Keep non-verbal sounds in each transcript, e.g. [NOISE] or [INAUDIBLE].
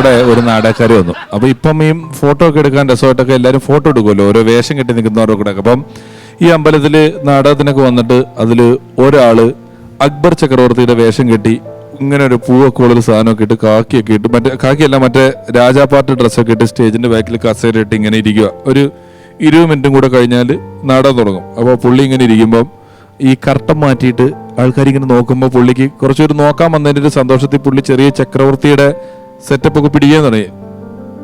അവിടെ ഒരു നാടകക്കാർ വന്നു. അപ്പൊ ഇപ്പം ഈ ഫോട്ടോ ഒക്കെ എടുക്കാൻ രസമായിട്ടൊക്കെ എല്ലാവരും ഫോട്ടോ എടുക്കുമല്ലോ. ഓരോ വേഷം കെട്ടി നിൽക്കുന്നവരുടെ കൂടെ. അപ്പം ഈ അമ്പലത്തിൽ നാടകത്തിനൊക്കെ വന്നിട്ട് അതിൽ ഒരാൾ അക്ബർ ചക്രവർത്തിയുടെ വേഷം കെട്ടി ഇങ്ങനെ ഒരു പൂവൊക്കെ ഉള്ളൊരു സാധനമൊക്കെ ഇട്ട് കാക്കിയൊക്കെ ഇട്ട് മറ്റേ കാക്കിയല്ല മറ്റേ രാജാ പാർട്ടി ഡ്രസ്സൊക്കെ ഇട്ട് സ്റ്റേജിന്റെ ബാക്കിൽ കസേര ഇട്ട് ഇങ്ങനെ ഇരിക്കുക ഒരു ഇരുപത് മിനിറ്റും കൂടെ കഴിഞ്ഞാൽ നാടകം തുടങ്ങും. അപ്പോൾ പുള്ളി ഇങ്ങനെ ഇരിക്കുമ്പം ഈ കർട്ടം മാറ്റിയിട്ട് ആൾക്കാർ ഇങ്ങനെ നോക്കുമ്പോൾ പുള്ളിക്ക് കുറച്ചൊരു നോക്കാൻ വന്നതിന്റെ ഒരു സന്തോഷത്തിൽ പുള്ളി ചെറിയ ചക്രവർത്തിയുടെ സെറ്റപ്പ് ഒക്കെ പിടിക്കാൻ തുടങ്ങി.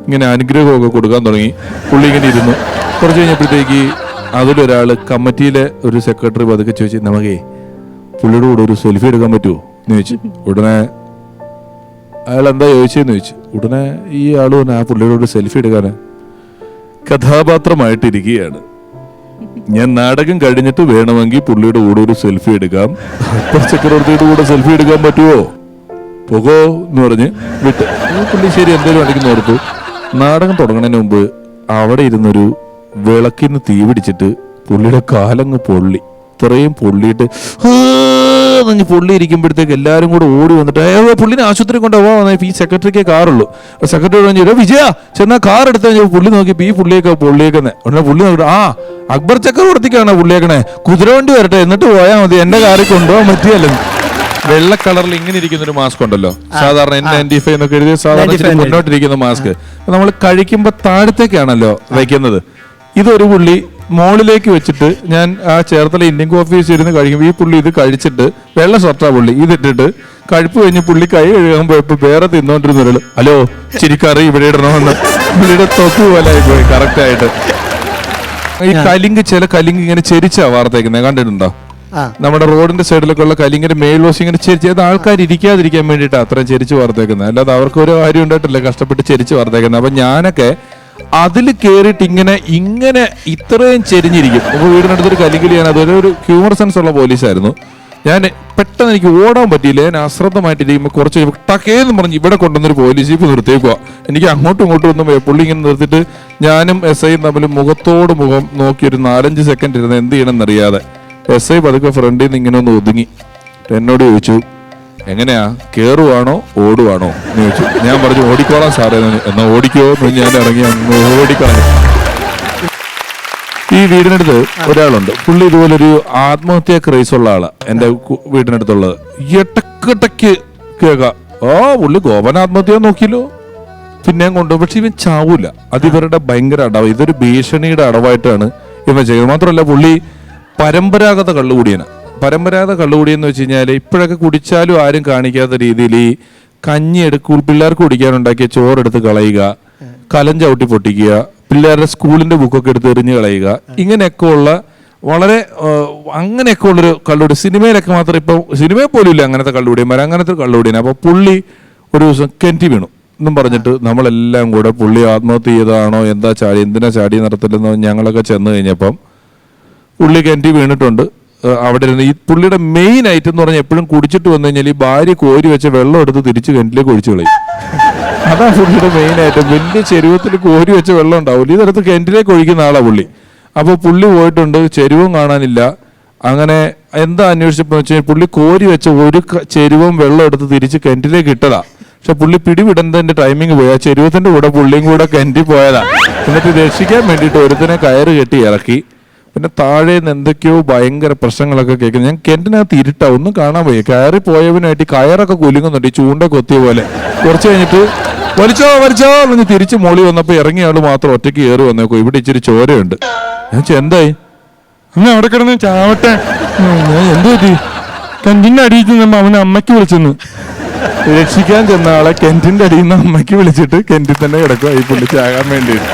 ഇങ്ങനെ അനുഗ്രഹമൊക്കെ കൊടുക്കാൻ തുടങ്ങി. പുള്ളി ഇങ്ങനെ ഇരുന്നു. കുറച്ച് കഴിഞ്ഞപ്പോഴത്തേക്ക് അതിലൊരാൾ കമ്മിറ്റിയിലെ ഒരു സെക്രട്ടറി പതുക്കെ ചോദിച്ചു നമുക്കേ പുള്ളിയുടെ കൂടെ ഒരു സെൽഫി എടുക്കാൻ പറ്റുമോ? എന്ന് ചോദിച്ചു. ഉടനെ അയാൾ എന്താ ചോദിച്ചതെന്ന് ചോദിച്ചു. ഉടനെ ഈ ആൾ തന്നെ ആ പുള്ളിയുടെ ഒരു സെൽഫി എടുക്കാന്? കഥാപാത്രമായിട്ടിരിക്കുകയാണ്. ഞാൻ നാടകം കഴിഞ്ഞിട്ട് വേണമെങ്കിൽ പുള്ളിയുടെ കൂടെ ഒരു സെൽഫി എടുക്കാം. [LAUGHS] ചക്രവർത്തിയുടെ കൂടെ സെൽഫി എടുക്കാൻ പറ്റുമോ പോകോ എന്ന് പറഞ്ഞ് വിട്ട്. പുള്ളിശ്ശേരി പുള്ളി ശരി എന്തേലും അടിക്കുന്ന ഓർത്തു. നാടകം തുടങ്ങുന്നതിന് മുമ്പ് അവിടെ ഇരുന്നൊരു വിളക്കിന് തീ പിടിച്ചിട്ട് പുള്ളിയുടെ കാലങ്ങ് പൊള്ളി. ഇത്രയും പൊള്ളിയിട്ട് എന്ന് പൊള്ളി ഇരിക്കുമ്പോഴത്തേക്ക് എല്ലാവരും കൂടെ ഓടി വന്നിട്ട് "ഏ, പുള്ളിനെ ആശുപത്രി കൊണ്ടുപോകാൻ ഈ സെക്രട്ടറിക്ക് കാറുള്ളൂ. സെക്രട്ടറി പറഞ്ഞു "എടാ വിജയ ചെന്നാ കാർ എടുത്താൽ പുള്ളി നോക്കി ഈ പുള്ളിയൊക്കെ പൊള്ളിയേക്കുന്നേ. ഉടനെ പുള്ളി നോക്കിട്ട് ആ അക്ബർ ചക്രവർത്തിക്കാണ് പുള്ളിയേക്കണേ. കുതിരവണ്ടി വരട്ടെ എന്നിട്ട് പോയാൽ മതി. എന്റെ കാറിൽ കൊണ്ടുപോകാൻ പറ്റിയല്ലോ വെള്ള കളറിൽ ഇങ്ങനെ ഇരിക്കുന്ന ഒരു മാസ്ക് ഉണ്ടല്ലോ. സാധാരണ എൻ നയന്റി ഫൈവ് എന്നൊക്കെ എഴുതി സാധാരണ ഇച്ചിരി മുന്നോട്ടിരിക്കുന്ന മാസ്ക് നമ്മൾ കഴിക്കുമ്പോൾ താഴത്തേക്കാണല്ലോ വയ്ക്കുന്നത് ഇതൊരു പുള്ളി മോളിലേക്ക് വെച്ചിട്ട് ഞാൻ ആ ചേർത്തല ഇന്ത്യൻ കോഫി ഇരുന്ന് കഴിക്കുമ്പോൾ ഈ പുള്ളി ഇത് കഴിച്ചിട്ട് വെള്ള ഷർട്ടാ പുള്ളി ഇതിട്ടിട്ട് കഴിപ്പ് കഴിഞ്ഞ് പുള്ളി കൈ കഴുകാൻ ഇപ്പൊ വേറെ തിന്നോണ്ടിരുന്ന ഒരു ഹലോ ചിരിക്കാറ് ഇവിടെ ഇടണമെന്ന്. പുള്ളിയുടെ തൊപ്പ് പോലെ ആയിപ്പോയി പോയി കറക്റ്റ് ആയിട്ട്. ഈ കലിങ്ക് ചില കലിങ്ക് ഇങ്ങനെ ചെരിച്ചാ വാർത്തേക്കുന്നത് കണ്ടിട്ടുണ്ടോ. നമ്മുടെ റോഡിന്റെ സൈഡിലൊക്കെ ഉള്ള കലിങ്ങിന്റെ മെയിൽ വശം ഇങ്ങനെ അത് ആൾക്കാർ ഇരിക്കാതിരിക്കാൻ വേണ്ടിയിട്ട് അത്രയും ചെരിച്ച് വാർത്തേക്കുന്നത് അല്ലാതെ അവർക്ക് ഒരു കാര്യം ഉണ്ടായിട്ടില്ല കഷ്ടപ്പെട്ട് ചെരിച്ച് വാർത്തേക്കുന്നത് അപ്പൊ ഞാനൊക്കെ അതിൽ കേറിയിട്ട് ഇങ്ങനെ ഇങ്ങനെ ഇത്രയും ചെരിഞ്ഞിരിക്കും. അപ്പൊ വീടിനടുത്തൊരു ഞാൻ അതൊരു ഒരു ഹ്യൂമർ സെൻസ് ഉള്ള പോലീസായിരുന്നു. ഞാൻ പെട്ടെന്ന് എനിക്ക് ഓടാൻ പറ്റിയില്ല. ഞാൻ അശ്രദ്ധമായിട്ടിരിക്കുമ്പോൾ കുറച്ച് കഴിയുമ്പോൾ ടക്കേന്ന് പറഞ്ഞ് ഇവിടെ കൊണ്ടുവന്നൊരു പോലീസ് ഇപ്പൊ നിർത്തിയേക്കുക എനിക്ക് അങ്ങോട്ടും ഇങ്ങോട്ടും ഒന്നും. പുള്ളി ഇങ്ങനെ നിർത്തിയിട്ട് ഞാനും എസ് ഐയും തമ്മിൽ മുഖത്തോട് മുഖം നോക്കി ഒരു നാലഞ്ച് സെക്കൻഡ് ഇരുന്ന് എന്ത് ചെയ്യണമെന്നറിയാതെ എസ് ഐ പതുക്കെ ഫ്രണ്ടിൽ നിന്ന് ഇങ്ങനെ ഒന്ന് ഒതുങ്ങി. എന്നോട് ചോദിച്ചു എങ്ങനെയാ? കേറുവാണോ? ഓടുവാണോ? എന്ന് ചോദിച്ചു. ഞാൻ പറഞ്ഞു ഓടിക്കോളാം സാറേ എന്ന്." ഓടിക്കോ എന്ന് ഞാൻ ഇറങ്ങി അങ്ങ് ഓടിക്കളഞ്ഞു. ഈ വീടിനടുത്ത് ഒരാളുണ്ട്. പുള്ളി ഇതുപോലൊരു ആത്മഹത്യാ ക്രൈസ് ഉള്ള ആൾ. എന്റെ കു- വീടിനടുത്തുള്ളത്. ഇടക്കിടക്ക് കേൾക്കാം. ഓ പുള്ളി ഗോപൻ ആത്മഹത്യ നോക്കിയല്ലോ. പിന്നെയും കൊണ്ടു പക്ഷെ ഇവൻ ചാവൂല. അത് ഇവരുടെ ഭയങ്കര അടവ്. ഇതൊരു ഭീഷണിയുടെ അടവായിട്ടാണ് ഇവൻ ചെയ്യുന്നത് മാത്രമല്ല പുള്ളി പരമ്പരാഗത കള്ളുകൂടിയാണ്. പരമ്പരാഗത കള്ളുകൂടിയെന്ന് വെച്ച് കഴിഞ്ഞാൽ ഇപ്പോഴൊക്കെ കുടിച്ചാലും ആരും കാണിക്കാത്ത രീതിയിൽ ഈ കഞ്ഞി എടുക്കൂ പിള്ളേർക്ക് കുടിക്കാനുണ്ടാക്കിയ ചോറെടുത്ത് കളയുക കലം പൊട്ടിക്കുക പിള്ളേരുടെ സ്കൂളിന്റെ ബുക്കൊക്കെ എടുത്ത് എറിഞ്ഞ് കളയുക ഇങ്ങനെയൊക്കെ ഉള്ള വളരെ അങ്ങനെയൊക്കെ ഉള്ളൊരു കള്ളുകൂടി. സിനിമയിലൊക്കെ മാത്രം ഇപ്പം സിനിമയിൽ പോലും ഇല്ല അങ്ങനത്തെ കള്ളുകൂടിയന്മാർ. അങ്ങനത്തെ കള്ളുകൂടിയാണ്. അപ്പോൾ പുള്ളി ഒരു ദിവസം കെന്റി വീണു. എന്നും പറഞ്ഞിട്ട് നമ്മളെല്ലാം കൂടെ പുള്ളി ആത്മഹത്യ ചെയ്തതാണോ എന്താ ചാടി എന്തിനാ ചാടി നടത്തില്ലെന്നോ ഞങ്ങളൊക്കെ ചെന്ന് കഴിഞ്ഞപ്പം പുള്ളി കയറ്റി വീണിട്ടുണ്ട്. അവിടെ ഇരുന്ന് ഈ പുള്ളിയുടെ മെയിൻ ഐറ്റം എന്ന് പറഞ്ഞാൽ എപ്പോഴും കുടിച്ചിട്ട് വന്നു കഴിഞ്ഞാൽ ഈ ഭാര്യ കോരി വെച്ച വെള്ളം എടുത്ത് തിരിച്ച് കിണറ്റിലേക്ക് ഒഴിച്ചു കളയും. അതാണ് പുള്ളിയുടെ മെയിൻ ഐറ്റം വലിയ ചെരുവത്തിൽ കോരി വെച്ച വെള്ളം ഉണ്ടാവില്ല ഇതെടുത്ത് കിണറ്റിലേക്ക് ഒഴിക്കുന്ന ആളാ പുള്ളി. അപ്പോൾ പുള്ളി പോയിട്ടുണ്ട് ചെരുവും കാണാനില്ല. അങ്ങനെ എന്താ അന്വേഷിച്ചപ്പോ വെച്ചാൽ പുള്ളി കോരി വെച്ച ഒരു ചെരുവും വെള്ളം എടുത്ത് തിരിച്ച് കിണറ്റിലേക്ക് ഇട്ടതാ. പക്ഷെ പുള്ളി പിടിവിടുന്നതിന്റെ ടൈമിങ് പോയി. ചെരുവത്തിന്റെ കൂടെ പുള്ളിയും കൂടെ കിണറ്റി പോയതാ. എന്നിട്ട് രക്ഷിക്കാൻ വേണ്ടിയിട്ട് ഒരുത്തിനെ കയറ് കെട്ടി ഇറക്കി. പിന്നെ താഴെ നിന്ന് എന്തൊക്കെയോ ഭയങ്കര പ്രശ്നങ്ങളൊക്കെ കേൾക്കുന്നു. ഞാൻ കെന്റിനകത്ത് ഇരുട്ടാ ഒന്നും കാണാൻ പോയി കയറി പോയവനായിട്ട് കയറൊക്കെ കുലുങ്ങുന്നുണ്ട് ഈ ചൂണ്ട കൊത്തിയ പോലെ. കുറച്ച് കഴിഞ്ഞിട്ട് വലിച്ചോ വലിച്ചോ എന്ന് തിരിച്ച് മോളി വന്നപ്പോ ഇറങ്ങിയ ആൾ മാത്രം ഒറ്റയ്ക്ക് കയറി വന്നേക്കോ ഇവിടെ ഇച്ചിരി ചോരയുണ്ട്. ഞാൻ എന്തായി? അങ്ങനെ അവിടെ കിടന്ന് ചാവട്ടെ. എന്ത് പറ്റി? കെന്റിന്റെ അടിയിൽ ചെന്നപ്പോ അവന് അമ്മയ്ക്ക് വിളിച്ചെന്ന്. രക്ഷിക്കാൻ ചെന്ന ആളെ കെന്റിന്റെ അടിയിൽ നിന്ന് അമ്മയ്ക്ക് വിളിച്ചിട്ട് കെന്റിൽ തന്നെ കിടക്കുക ഈ പുള്ളി ചാകാൻ വേണ്ടിയിട്ട്.